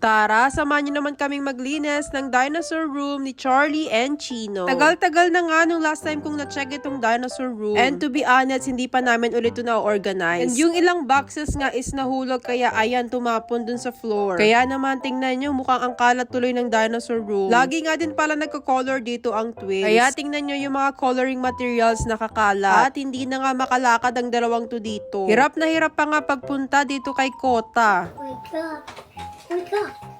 Tara, samahan niyo naman kaming maglinis ng dinosaur room ni Charlie and Chino. Tagal-tagal na nga nung last time kong na-check itong dinosaur room. And to be honest, hindi pa namin ulit ito na-organize. And yung ilang boxes nga is nahulog kaya ayan, tumapon dun sa floor. Kaya naman, tingnan nyo, mukhang ang kalat tuloy ng dinosaur room. Lagi nga din pala nagko-color dito ang twins. Kaya tingnan nyo yung mga coloring materials na kakala. At hindi na nga makalakad ang dalawang to dito. Hirap na hirap pa nga pagpunta dito kay Kota. Wake 我知道。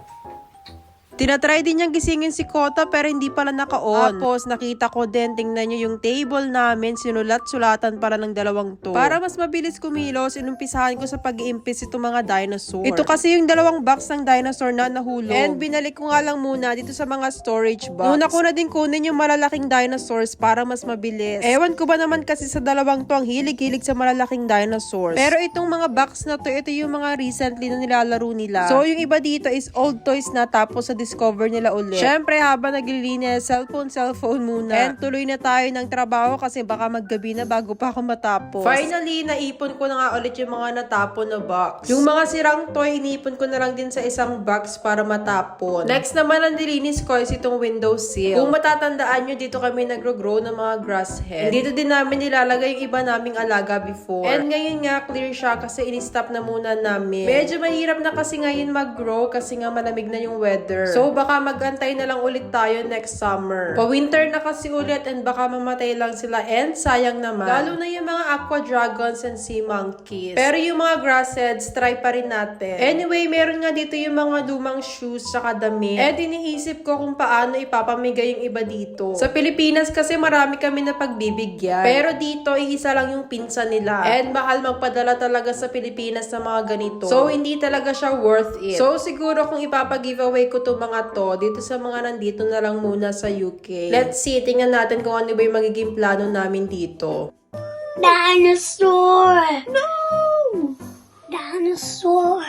Tinatry din niyang gisingin si Kota pero hindi pala naka-on. Tapos nakita ko din, tingnan niyo yung table namin, sinulat-sulatan pala ng dalawang to. Para mas mabilis kumilos, inumpisahan ko sa pag-iimpis itong mga dinosaur. Ito kasi yung dalawang box ng dinosaur na nahulog. And binalik ko nga lang muna dito sa mga storage box. Una ko na din kunin yung malalaking dinosaurs para mas mabilis. Ewan ko ba naman kasi sa dalawang to ang hilig-hilig sa malalaking dinosaurs. Pero itong mga box na to, ito yung mga recently na nilalaro nila. So yung iba dito is old toys na tapos sa discover nila ulit. Syempre habang naglilinis, cellphone, cellphone muna. And tuloy na tayo ng trabaho kasi baka maggabi na bago pa ako matapos. Finally, naipon ko na nga ulit yung mga natapon na box. Yung mga sirang toy, inipon ko na lang din sa isang box para matapon. Next naman ang nilinis ko is itong window sill. Kung matatandaan nyo, dito kami nagro-grow ng mga grass head. And dito din namin nilalagay yung iba naming alaga before. And ngayon nga, clear siya kasi in-stop na muna namin. Medyo mahirap na kasi ngayon mag-grow kasi nga malamig na yung weather. So baka magantay na lang ulit tayo next summer. Pa-winter na kasi ulit and baka mamatay lang sila and sayang naman. Lalo na yung mga aqua dragons and sea monkeys. Pero yung mga grass heads, try pa rin natin. Anyway, meron nga dito yung mga lumang shoes tsaka damit. And iniisip ko kung paano ipapamigay yung iba dito. Sa Pilipinas kasi marami kami na pagbibigyan. Pero dito, iisa lang yung pinsan nila. And mahal magpadala talaga sa Pilipinas ng mga ganito. So, hindi talaga siya worth it. So, siguro kung ipapag-giveaway ko to mga to, dito sa mga nandito na lang muna sa UK. Let's see, tingnan natin kung ano ba yung magiging plano namin dito. Dinosaur. No. Dinosaur.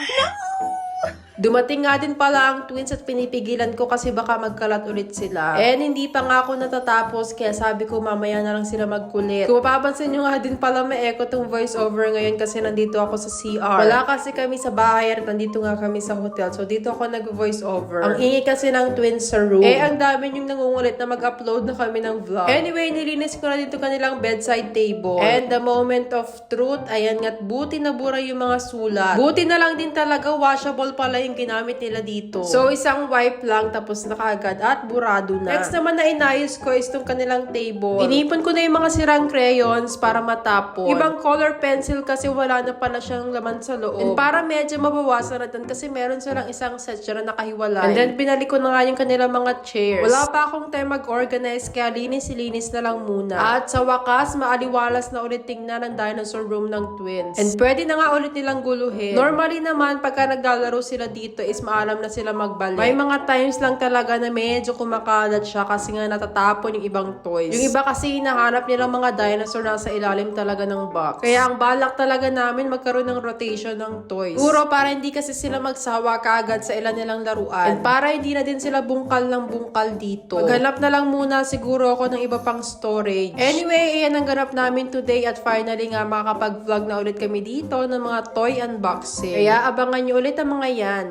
Dumating nga din pala ang twins at pinipigilan ko kasi baka magkalat ulit sila. And hindi pa nga ako natatapos kaya sabi ko mamaya na lang sila magkulit. Kung mapapansin nyo nga din pala may echo tong voice over ngayon kasi nandito ako sa CR. Wala kasi kami sa bahay at nandito nga kami sa hotel. So dito ako nag-voice over. Ang ingay kasi ng twins sa room. Eh ang dami yung nangungulit na mag-upload na kami ng vlog. Anyway, nilinis ko na dito kanilang bedside table. And the moment of truth, ayan nga't buti na bura yung mga sulat. Buti na lang din talaga washable pala yung ginamit nila dito. So, isang wipe lang tapos nakaagad at burado na. Next naman na inayos ko is itong kanilang table. Inipon ko na yung mga sirang crayons para matapon. Ibang color pencil kasi wala na pala siyang laman sa loob. And para medyo mabawasan natin kasi meron silang isang set siya na nakahiwalay. And then, binalik ko na nga yung kanilang mga chairs. Wala pa akong time mag-organize kaya linis-linis na lang muna. At sa wakas, maaliwalas na ulit tingnan ang dinosaur room ng twins. And pwede na nga ulit nilang guluhin. Normally naman, pagka naglalaro sila dito is maalam na sila magbalik. May mga times lang talaga na medyo kumakalat siya kasi nga natatapon yung ibang toys. Yung iba kasi hinahanap nilang mga dinosaur na sa ilalim talaga ng box. Kaya ang balak talaga namin magkaroon ng rotation ng toys. Puro para hindi kasi sila magsawa kaagad sa ilan nilang laruan. And para hindi na din sila bungkal ng bungkal dito. Maghanap na lang muna siguro ako ng iba pang storage. Anyway, ayan ang ganap namin today at finally nga makakapag-vlog na ulit kami dito ng mga toy unboxing. Kaya abangan nyo ulit ang mga yan.